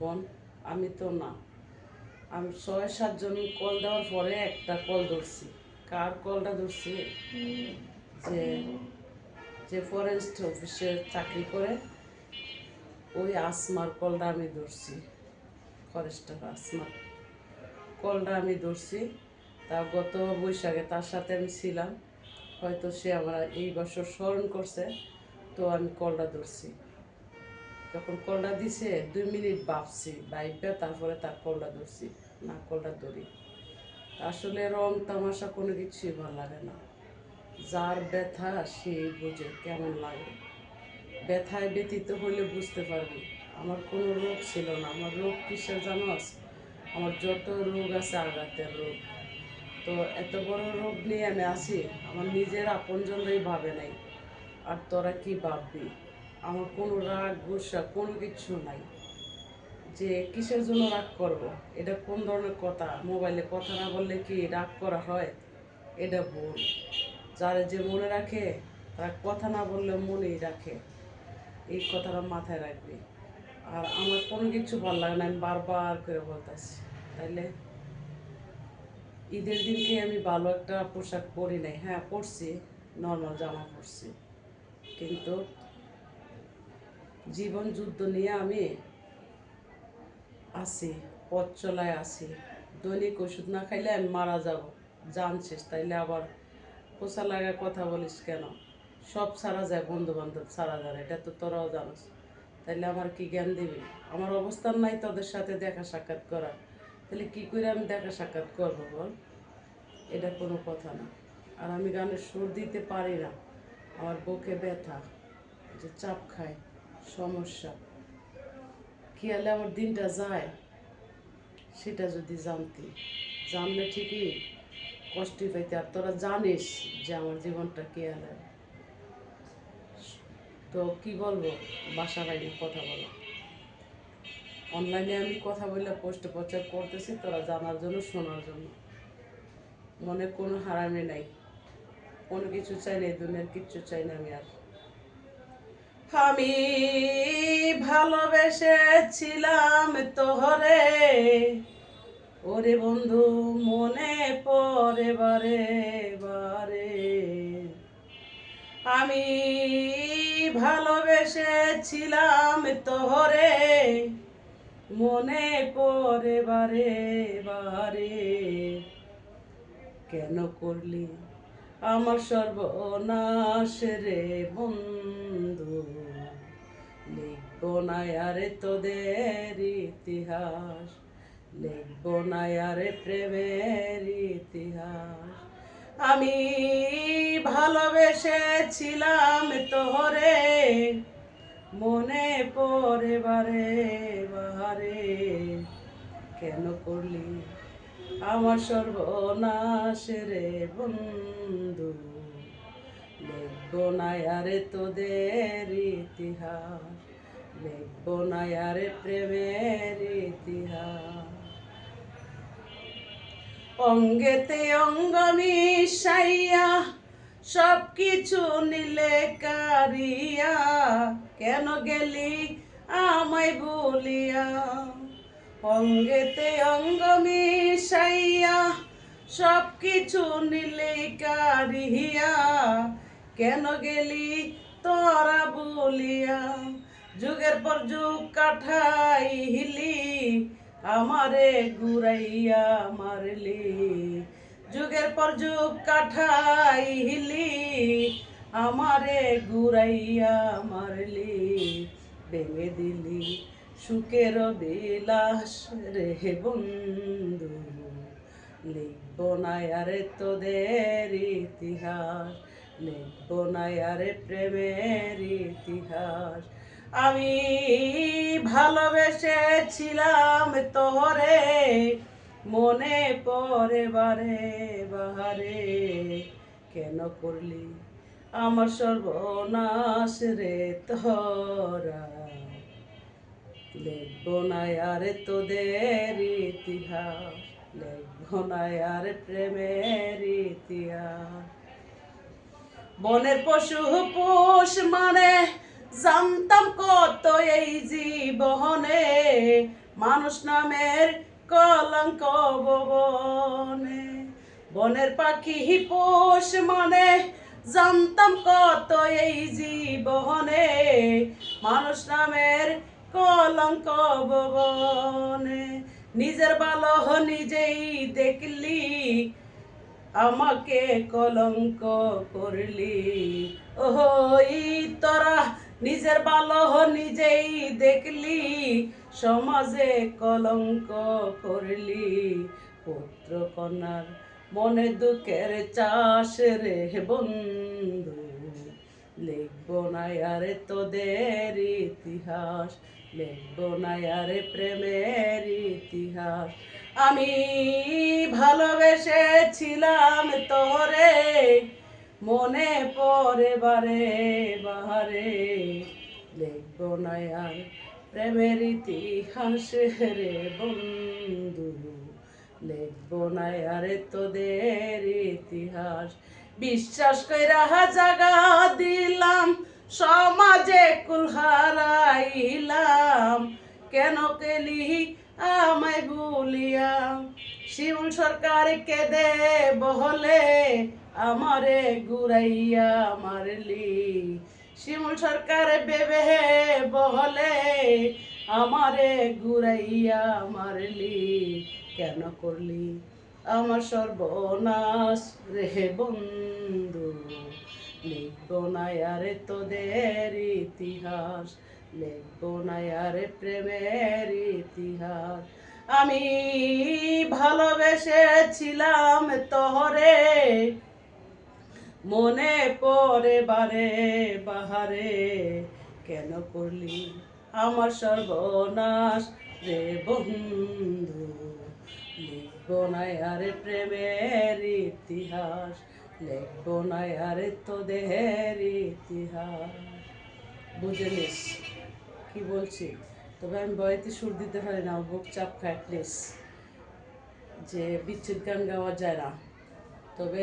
বোন, আমি তো না। আমি ছয় সাতজন কল দেওয়ার পরে একটা কল ধরছি। কার কলটা ধরছি? যে যে ফরেস্ট অফিসে চাকরি করে, ওই আসমার কলটা আমি ধরছি। ফরেস্টার আসমার কলটা আমি ধরছি। তা গত বৈশাখে তার সাথে আমি ছিলাম। হয়তো সে আমার এই বছর স্মরণ করছে, তো আমি কলটা ধরছি। যখন কলটা দিছে, দুই মিনিট ভাবছি ভাইবা তারপরে তার কলটা ধরছি, না, কলটা ধরি। আসলে রং, তামাশা কোনো কিছুই ভালো লাগে না। যার ব্যথা, সে বুঝে কেমন লাগে। ব্যথায় ব্যতীত হলে বুঝতে পারবি, আমার কোনো রোগ ছিল না। আমার রোগ কিসের জানো আছে আমার যত রোগ আছে আঘাতের রোগ। তো এত বড় রোগ নিয়ে আমি আসি আমার নিজের আপনজনরাই ভাবে নাই। আর তোরা কি ভাববি? আমার কোনো রাগ, গুসা, কোনো কিছু নাই। যে কিসের জন্য রাগ করব? এটা কোন ধরনের কথা? মোবাইলে কথা না বললে কি রাগ করা হয়? এটা ভুল। যারা যে মনে রাখে, তারা কথা না বললে মনেই রাখে। এই কথাটা মাথায় রাখবি। আর আমার কোনো কিছু ভালো লাগে না, আমি বারবার করে বলতেছি। তাইলে ঈদের দিনকে আমি ভালো একটা পোশাক পরি নাই। হ্যাঁ পরছি নর্মাল জামা পরছি। কিন্তু জীবন যুদ্ধ নিয়ে আমি আছি, পথ চলায় আছি। দৈনিক ওষুধ না খাইলে আমি মারা যাব জানছিস তাইলে আবার পোষা লাগা কথা বলিস কেন? সব সারা যায় বন্ধু বান্ধব সারা যায়, এটা তো তোরাও জানোস। তাইলে আমার কি জ্ঞান দিবি? আমার অবস্থান নাই তোদের সাথে দেখা সাক্ষাৎ করা তাহলে কি করে আমি দেখা সাক্ষাৎ করব বল? এটা কোনো কথা না। আর আমি গানের সুর দিতে পারি না। আমার বুকে ব্যথা, যে চাপ খায়। সমস্যা। কি হলে আমার দিনটা যায়, সেটা যদি জানতি। জানলে ঠিকই কষ্টই পাইতে। আর তোরা জানিস যে আমার জীবনটা কি হলে। তো কি বলব? বাসা বাইরে কথা বলো। অনলাইনে আমি কথা বলে পোস্ট প্রচার করতেছি, তোরা জানার জন্য, শোনার জন্য। মনে কোনো হারামি নাই। কোনো কিছু চাই না, এই দুনিয়ার কিচ্ছু চাই না আমি আর। আমি ভালোবেসেছিলাম তোহরে। ওরে বন্ধু, মনে পরে বারে বারে। আমি ভালোবেসেছিলাম তোহরে। মনে পরে বারে বারে। কেন করলি আমার সর্বনাশ রে বন্ধু? না আরে তোদের ইতিহাস, লিখব না আরে প্রেমের ইতিহাস। আমি ভালোবেসেছিলাম তোরে, মনে পড়ে বারে বারে কেন করলি আমার সর্বনাশ রে বন্ধু? লিখব না আরে তোদের ইতিহাস। লিখব না আরে প্রেমের ইতিহাস। অঙ্গেতে অঙ্গ মিশাইয়া সব কিছু নিলে কারিয়া, কেন গেলি আমায় বলিয়া? অঙ্গেতে অঙ্গ মিশাইয়া সব কিছু নিলে কারিয়া, কেন গেলি তোরা বলিয়া? যুগের পর যুগ কাঠাই হিলি, আমারে ঘুরাইয়া মারলি। যুগের পর যুগ কাঠাই হিলি, আমারে ঘুরাইয়া মারলি। ভেঙে দিলি সুখের বিলাস রে বন্ধু, লিখব না আরে তোদের ইতিহাস। লিখব আরে প্রেমের ইতিহাস। আমি ভালোবেসেছিলাম তোরে, মনে পড়ে বারে বাহারে। কেন করলি আমার সর্বনাশ রে তোরা? লিখব না তোদের ইতিহাস, লিখব না আরে প্রেমের ইতিহাস। বনের পশু পোষ মানে জানতাম কত এই জীবনে। মানুষ নামের কলঙ্ক বনে বনের পাখি পোষ মানে জানতাম কত এই জীবনে। মানুষ নামের কলঙ্ক বনে নিজের বালহ নিজেই দেখলি আমাকে কলঙ্ক করলি। ওই তোরা নিজের ভালো নিজেই দেখলি। সমাজে কলঙ্ক করলি। পুত্র কন্যার মনে দুঃখের চাষ রে বন্ধু। লিখব না আরে তোদের ইতিহাস, লিখব না আরে প্রেমের আমি ভালোবেসেছিলাম তোরে, মনে পরে বারে বাহারে। লিখব না আর প্রেমের ইতিহাস রে বন্ধু লিখব না আরে তোদের ইতিহাস। বিশ্বাস কইরা জাগা দিলাম, সমাজে কুলহারাইলাম কেন কেলি আমায় ভুলিয়া শিমুল সরকার কেদে বহলে আমারে গুরাইয়া মারলি। শিমুল সরকার বেবে বহলে আমারে গুরাইয়া মারলি। কেন করলি? আমার সর্বনাশ রে বন্ধু লিখব না আরে তোদের ইতিহাস। লিখব না আরে প্রেমের ইতিহাস। আমি ভালোবেসেছিলাম তোরে মনে পড়ে বারে বাহারে। কেন করলি আমার সর্বনাশ রে বন্ধু? লিখব না আরে প্রেমের ইতিহাস লিখব না আরে তোদের ইতিহাস। বুঝে নিস কি বলছি? তবে আমি বয়েতে সুর দিতে পারি না বুক চাপ খায় প্লিজ যে বিচ্ছেদ গান গাওয়া যায় না। তবে